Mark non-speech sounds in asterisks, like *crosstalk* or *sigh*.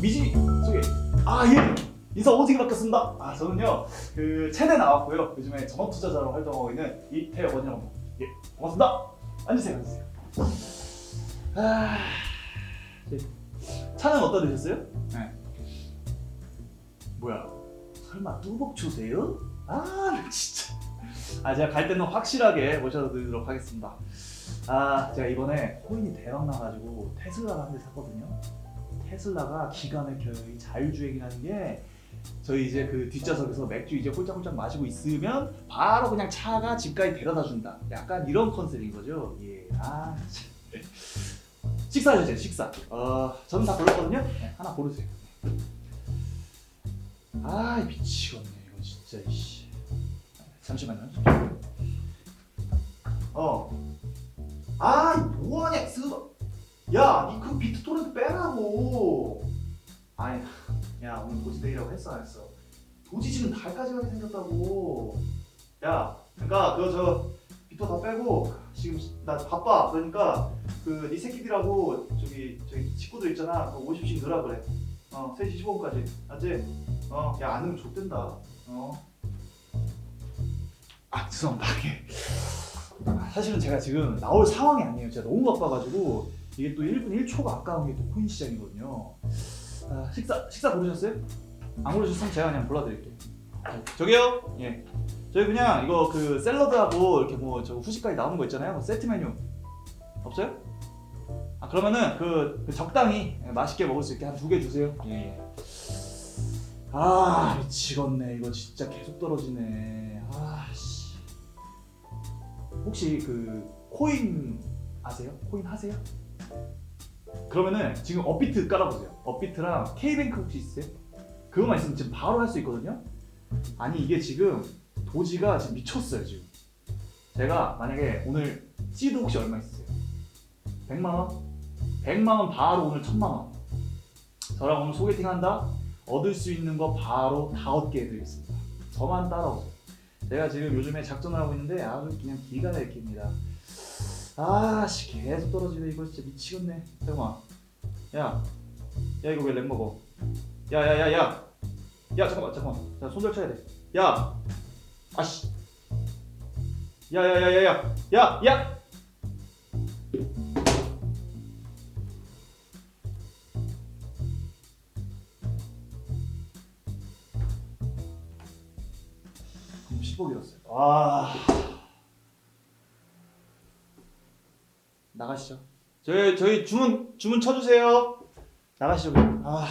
미지 소개. 아 예. 인사 오지게 바뀌었습니다. 아 저는요 그 체대 나왔고요. 요즘에 전업 투자자로 활동하고 있는 이태원이라고. 예 고맙습니다. 앉으세요 앉으세요. 아 네. 차는 어디다 드셨어요? 네. 뭐야? 설마 뚜벅 추세요? 아 나 진짜. 아 제가 갈 때는 확실하게 모셔다 드리도록 하겠습니다. 아 제가 이번에 코인이 대박 나가지고 테슬라를 한 대 샀거든요. 테슬라가 기가 막혀요. 이 자율주행이라는 게 저희 이제 그 뒷좌석에서 맥주 이제 홀짝홀짝 마시고 있으면 바로 그냥 차가 집까지 데려다 준다. 약간 이런 컨셉인 거죠. 예. 아 참. 네. 식사하셨죠? 식사. 어 저는 다 골랐거든요. 네, 하나 고르세요. 아 미치겠네 이거 진짜. 잠시만요. 잠시만요. 어. 아 뭐하냐 스바. 야, 니 그 비트 토렌트 빼라고. 아니, 야 오늘 도지데이라고 했어 안 했어? 도지 지금 달까지 가게 생겼다고. 야, 그러니까 그저 비트 다 빼고 지금 나 바빠. 그러니까 그네 새끼들하고 저기 저기 친구들 있잖아. 그 50씩 넣으라 그래. 어, 3시 15분까지. 알지? 어, 야안 넣으면 좆된다. 어. 아 죄송합니다. *laughs* 사실은 제가 지금 나올 상황이 아니에요. 제가 너무 바빠가지고 이게 또 1분 1초가 아까운 게 또 코인 시장이거든요. 아, 식사 식사 고르셨어요? 안 고르셨으면 제가 그냥 불러드릴게요. 저기요. 예. 저희 그냥 이거 그 샐러드하고 이렇게 뭐 저 후식까지 나오는 거 있잖아요. 뭐 세트 메뉴 없어요? 아 그러면은 그, 그 적당히 맛있게 먹을 수 있게 한 두 개 주세요. 예. 예. 아 미치겠네. 이거 진짜 계속 떨어지네. 아 씨. 혹시 그 코인 아세요? 코인 하세요? 그러면은 지금 업비트 깔아보세요. 업비트랑 K뱅크 혹시 있으세요? 그거만 있으면 지금 바로 할 수 있거든요. 아니 이게 지금 도지가 지금 미쳤어요 지금. 제가 만약에 오늘 시드 혹시 얼마 있으세요? 100만 원? 100만 원 바로 오늘 1000만 원. 저랑 오늘 소개팅 한다. 얻을 수 있는 거 바로 다 얻게 해드리겠습니다. 저만 따라오세요. 제가 지금 요즘에 작전을 하고 있는데 아주 그냥 기가 막힙니다. 아씨 계속 떨어지네 이거 진짜 미치겠네. 잠깐만. 야, 야 이거 왜 랩 먹어? 야야야 야, 야, 야 잠깐만 잠깐만. 자 손절 쳐야 돼. 야, 아씨. 야야야야야, 야 야. 10억 잃었어요. 아. 나가시죠. 저희 저희 주문 주문 쳐주세요. 나가시죠. 그냥. 아.